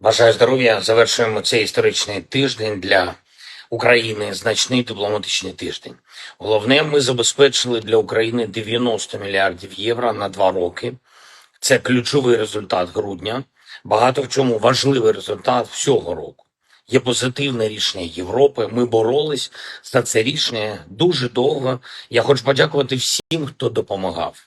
Бажаю здоров'я. Завершуємо цей історичний тиждень для України. Значний дипломатичний тиждень. Головне, ми забезпечили для України 90 мільярдів євро на два роки. Це ключовий результат грудня. Багато в чому важливий результат всього року. Є позитивне рішення Європи. Ми боролись за це рішення дуже довго. Я хочу подякувати всім, хто допомагав.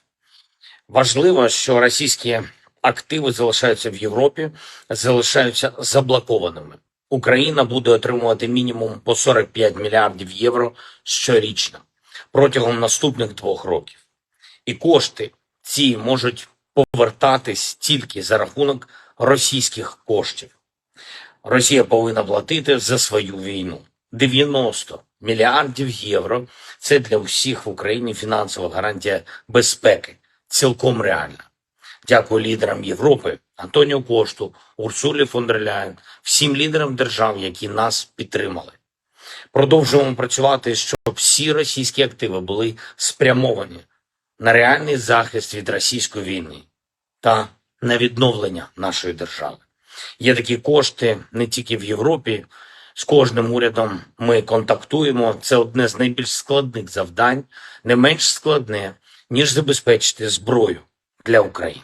Важливо, що російські активи залишаються в Європі, залишаються заблокованими. Україна буде отримувати мінімум по 45 мільярдів євро щорічно протягом наступних двох років. І кошти ці можуть повертатись тільки за рахунок російських коштів. Росія повинна платити за свою війну. 90 мільярдів євро це для всіх в Україні фінансова гарантія безпеки, цілком реальна. Дякую лідерам Європи, Антоніо Кошту, Урсулі фон дер Ляєн, всім лідерам держав, які нас підтримали. Продовжуємо працювати, щоб всі російські активи були спрямовані на реальний захист від російської війни та на відновлення нашої держави. Є такі кошти не тільки в Європі. З кожним урядом ми контактуємо. Це одне з найбільш складних завдань, не менш складне, ніж забезпечити зброю для України.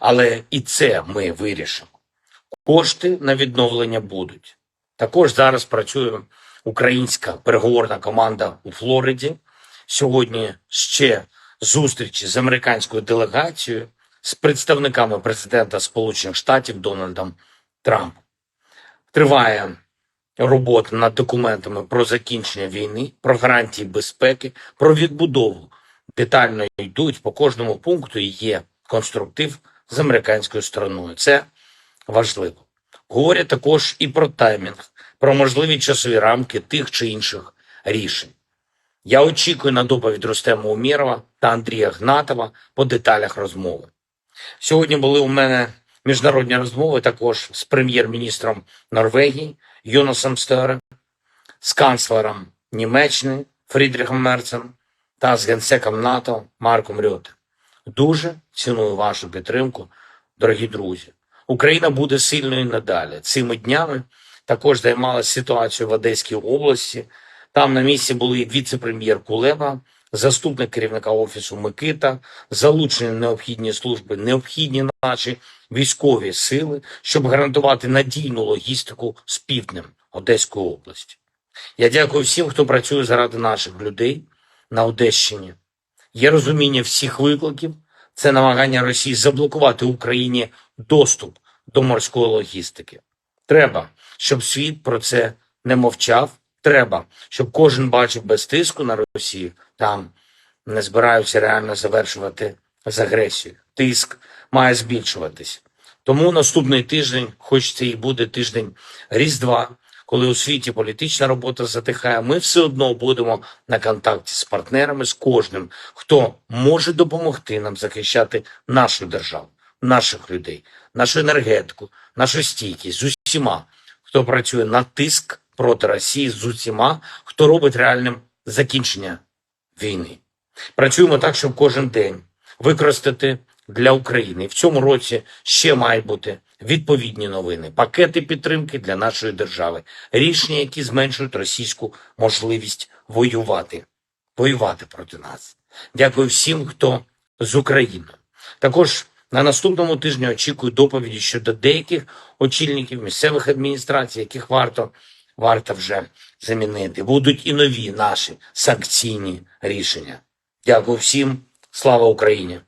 Але і це ми вирішимо. Кошти на відновлення будуть. Також зараз працює українська переговорна команда у Флориді. Сьогодні ще зустрічі з американською делегацією, з представниками президента Сполучених Штатів Дональдом Трампом. Триває робота над документами про закінчення війни, про гарантії безпеки, про відбудову. Детально йдуть по кожному пункту є конструктив з американською стороною. Це важливо. Говорять також і про таймінг, про можливі часові рамки тих чи інших рішень. Я очікую на доповідь Рустема Умєрова та Андрія Гнатова по деталях розмови. Сьогодні були у мене міжнародні розмови також з прем'єр-міністром Норвегії Йонасом Стере, з канцлером Німеччини Фрідріхом Мерцем та з генсеком НАТО Марком Рюте. Дуже ціную вашу підтримку, дорогі друзі. Україна буде сильною надалі. Цими днями також займалася ситуацією в Одеській області. Там на місці були віце-прем'єр Кулеба, заступник керівника офісу Микита, залучені необхідні служби, необхідні наші військові сили, щоб гарантувати надійну логістику з півднем Одеської області. Я дякую всім, хто працює заради наших людей на Одещині. Є розуміння всіх викликів. Це намагання Росії заблокувати Україні доступ до морської логістики. Треба, щоб світ про це не мовчав. Треба, щоб кожен бачив без тиску на Росію. Там не збираються реально завершувати з агресією. Тиск має збільшуватись. Тому наступний тиждень, хоч це і буде тиждень Різдва, коли у світі політична робота затихає, ми все одно будемо на контакті з партнерами, з кожним, хто може допомогти нам захищати нашу державу, наших людей, нашу енергетику, нашу стійкість з усіма, хто працює на тиск проти Росії, з усіма, хто робить реальним закінчення війни. Працюємо так, щоб кожен день використати для України. В цьому році ще мають бути відповідні новини, пакети підтримки для нашої держави, рішення, які зменшують російську можливість воювати, воювати проти нас. Дякую всім, хто з України. Також на наступному тижні очікую доповіді щодо деяких очільників місцевих адміністрацій, яких варто варто вже замінити. Будуть і нові наші санкційні рішення. Дякую всім. Слава Україні!